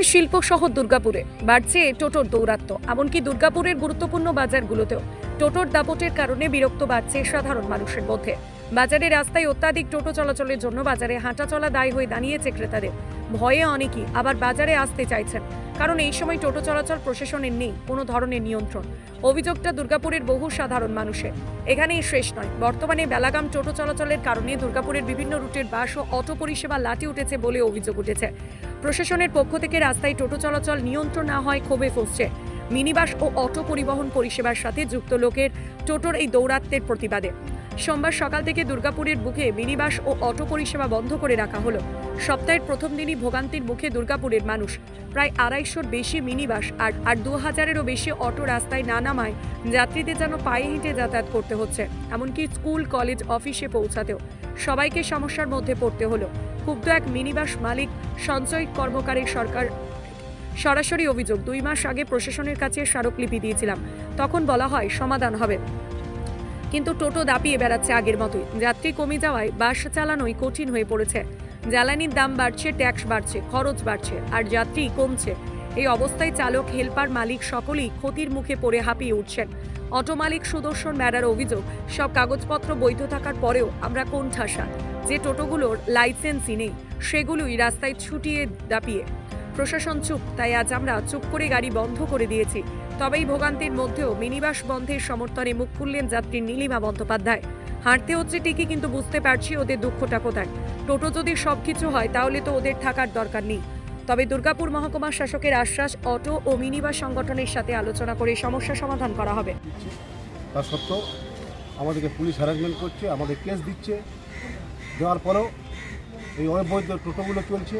প্রাচীন শিল্প সহ দুর্গাপুরে। বাড়ছে টোটোর দৌরাত্ম্য, এমনকি দুর্গাপুরের গুরুত্বপূর্ণ বাজারগুলোতেও। টোটোর দাপটের কারণে বিরক্ত বাড়ছে সাধারণ মানুষের মধ্যে। বাজারে রাস্তায় অত্যাধিক টোটো চলাচলের জন্য বাজারে হাঁটা চলা দায় হয়ে দাঁড়িয়েছে ক্রেতাদের। ভয়ে অনেকেই আবার বাজারে আসতে চাইছেন, কারণ এই সময় টোটো চলাচল প্রশাসনের নেই, কোনো ধরনের নিয়ন্ত্রণ। অভিযোগটা দুর্গাপুরের বহু সাধারণ মানুষের এখানেই শেষ নয়। বর্তমানে বেলাগাম টোটো চলাচলের কারণে দুর্গাপুরের বিভিন্ন রুটের বাস ও অটো পরিষেবা লাটে উঠেছে বলে অভিযোগ উঠেছে। প্রশাসনের পক্ষ থেকে রাস্তায় টোটো চলাচল নিয়ন্ত্রণ না হয় ক্ষোভে ফুসছে। মিনিবাস ও অটো পরিবহন পরিষেবার সাথে যুক্ত লোকের টোটোর এই দৌরাত্মের প্রতিবাদে। সোমবার সকাল থেকে দুর্গাপুরের বুকে মিনিবাস ও অটো পরিষেবা বন্ধ করে রাখা হলো। সপ্তাহের প্রথম দিনই ভোগান্তির মুখে দুর্গাপুরের মানুষ। প্রায় আড়াইশোর বেশি মিনিবাস আর আর দু হাজারেরও বেশি অটো রাস্তায় না নামায় যাত্রীদের যেন পায়ে হেঁটে যাতায়াত করতে হচ্ছে। এমনকি স্কুল, কলেজ, অফিসে পৌঁছাতেও সবাইকে সমস্যার মধ্যে পড়তে হলো। ক্ষুব্ধ এক মিনিবাস মালিক সঞ্চয় কর্মকারী সরকার সরাসরি অভিযোগ, দুই মাস আগে প্রশাসনের কাছে স্মারকলিপি দিয়েছিলাম। তখন বলা হয় সমাধান হবে। কিন্তু টোটো দাপিয়ে বেড়াচ্ছে আগের মতোই। যাত্রী কমে যাওয়ায় বাস চালানোই কঠিন হয়ে পড়েছে। জ্বালানির দাম বাড়ছে, ট্যাক্স বাড়ছে, খরচ বাড়ছে, আর যাত্রী কমছে। এই অবস্থায় চালক, হেলপার মালিক সকলেই ক্ষতির মুখে পড়ে হাঁপিয়ে উঠছেন। অটো মালিক সুদর্শন ম্যাডার অভিযোগ, সব কাগজপত্র বৈধ থাকার পরেও আমরা কোন ঠাসা যে টোটোগুলোর লাইসেন্সই নেই, সেগুলোই রাস্তায় ছুটিয়ে দাপিয়ে প্রশাসন চুপ, তাই আজ আমরা চুপ করে গাড়ি বন্ধ করে দিয়েছি। তবে এই ভোগান্তির মধ্যেও মিনিবাস বন্ধের সমর্থনে মুখ খুললেন যাত্রী নীলিমা বন্দ্যোপাধ্যায়। হাঁটতে হচ্ছে ঠিকই, কিন্তু বুঝতে পারছি ওদের দুঃখটা কোথায়। টোটো যদি সবকিছু হয়, তাহলে তো ওদের থাকার দরকার নেই। তবে দুর্গাপুর মহকুমা শাসকের আশ্বাস, অটো ও মিনিবাস সংগঠনের সাথে আলোচনা করে সমস্যা সমাধান করা হবে। তা সত্ত্বেও আমাদেরকে পুলিশ হ্যারাসমেন্ট করছে, আমাদের কেস দিচ্ছে। দেওয়ার পরেও এই অবৈধ টোটোগুলো চলছে।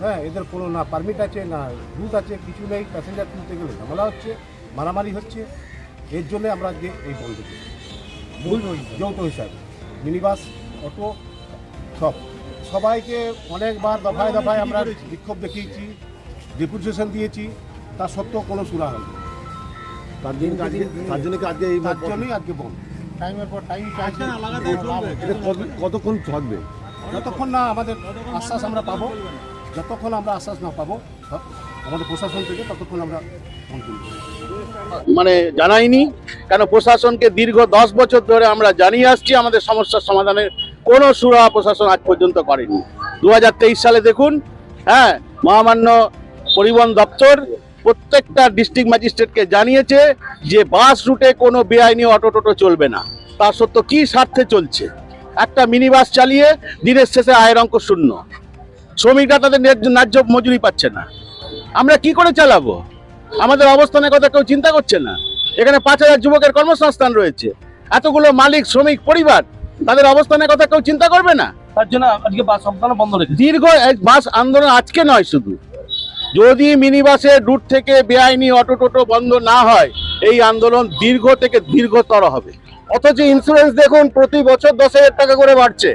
হ্যাঁ এদের কোনো না পারমিট আছে না রুট আছে কিছু নেই প্যাসেঞ্জার তুলতে গেলে ঝামেলা হচ্ছে মারামারি হচ্ছে। এর জন্য আমরা আজকে এই বন্ধ যৌথ হিসাবে মিনিবাস অটো সব। সবাইকে অনেকবার দফায় দফায় আমরা বিক্ষোভ দেখিয়েছি ডেপুটেশন দিয়েছি তা সত্ত্বেও কোনো সুরা হয়নি তার জন্য তার জন্য কি আজকে এই তার জন্যই আজকে বন্ধ। টাইমের পর টাইম এটা কত- কতক্ষণ থাকবে? যতক্ষণ না আমাদের আশ্বাস আমরা পাবো যতক্ষণ আমরা আশ্বাস না পাবো আমাদের প্রশাসন থেকে ততক্ষণ আমরা মানে জানাইনি, কেন প্রশাসনকে দীর্ঘ দশ বছর ধরে আমরা জানিয়ে আসছি, আমাদের সমস্যার সমাধানের কোনো সুরা প্রশাসন আজ পর্যন্ত করেনি। দুহাজার তেইশ সালে দেখুন হ্যাঁ মহামান্য পরিবহন দপ্তর প্রত্যেকটা ডিস্ট্রিক্ট ম্যাজিস্ট্রেটকে জানিয়েছে যে বাস রুটে কোনো বেআইনি অটো টোটো চলবে না। তা সত্ত্বেও কি স্বার্থে চলছে? একটা মিনি বাস চালিয়ে দিনের শেষে আয়ের অঙ্ক শূন্য। শ্রমিকরা তাদের ন্যায্য মজুরি পাচ্ছে না। আমরা কি করে চালাবো? আমাদের অবস্থানের কথা কেউ চিন্তা করছে না। এখানে পাঁচ হাজার যুবকের কর্মসংস্থান রয়েছে। এতগুলো মালিক শ্রমিক পরিবার তাদের অবস্থানের কথা কেউ চিন্তা করবে না? তার জন্য আজকে বাস সম্পূর্ণ বন্ধ রেখেছি। দীর্ঘ বাস আন্দোলন আজকে নয় শুধু। যদি মিনি বাসের রুট থেকে বেআইনি অটো টোটো বন্ধ না হয় এই আন্দোলন দীর্ঘ থেকে দীর্ঘতর হবে। অথচ ইন্স্যুরেন্স দেখুন প্রতি বছর দশ হাজার টাকা করে বাড়ছে।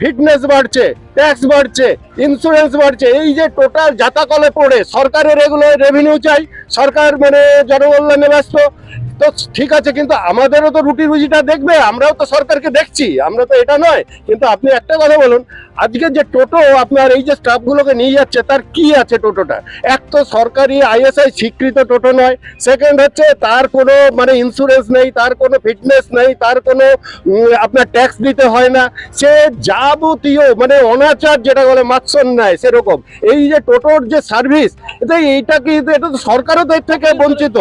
ফিটনেস বাড়ছে ট্যাক্স বাড়ছে ইন্স্যুরেন্স বাড়ছে, এই যে টোটাল যাতাকলে পড়ে, সরকারের এগুলো রেভিনিউ চাই, সরকার মানে জনকল্যাণে ব্যস্ত তো ঠিক আছে, কিন্তু আমাদেরও তো রুটি রুজিটা দেখবে, আমরাও তো সরকারকে দেখছি, আমরা তো এটা নয়। কিন্তু আপনি একটা কথা বলুন, আজকে যে টোটো আপনার এই যে স্টাফগুলোকে নিয়ে যাচ্ছে, তার কি আছে টোটোটা? এক তো সরকারি আইএসআই স্বীকৃত টোটো নয় সেকেন্ড হচ্ছে তার কোনো মানে ইন্স্যুরেন্স নেই, তার কোনো ফিটনেস নেই, তার কোনো আপনার ট্যাক্স দিতে হয় না। সে যাবতীয় মানে অনাচার যেটা বলে মাৎসন নেয়, সেরকম। এই যে টোটোর যে সার্ভিস এটা এইটা কি, এটা তো সরকারও তো এর থেকে বঞ্চিত।